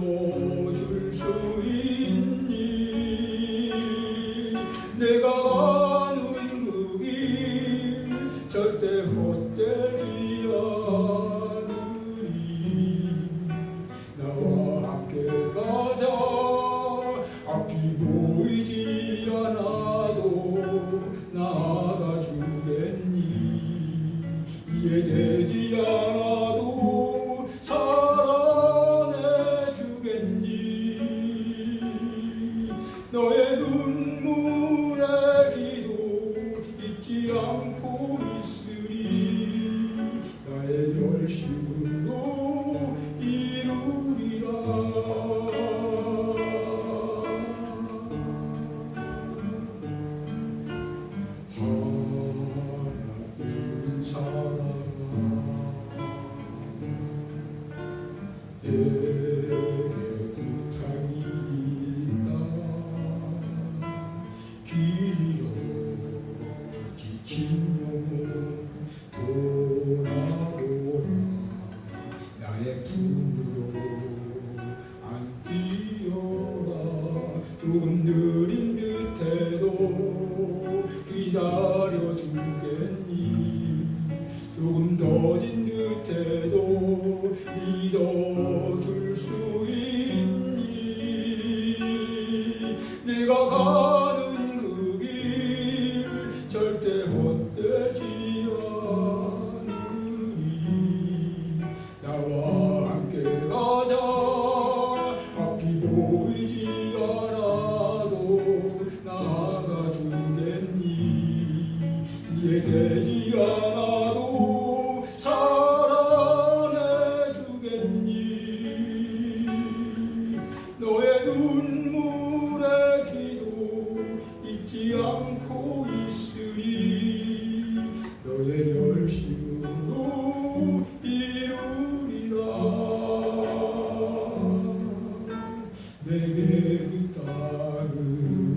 들어줄 수 있니? 내가 아는 그길 절대 헛되지 않으리. 나와 함께 가자. 앞이 보이지 않고 있으리 나의 열심을 보이지 않아도 나가주겠니? 이해되지 않아도 사랑해주겠니? 너의 눈물의 기도 잊지 않고 있으니 너의 열심 めでーグ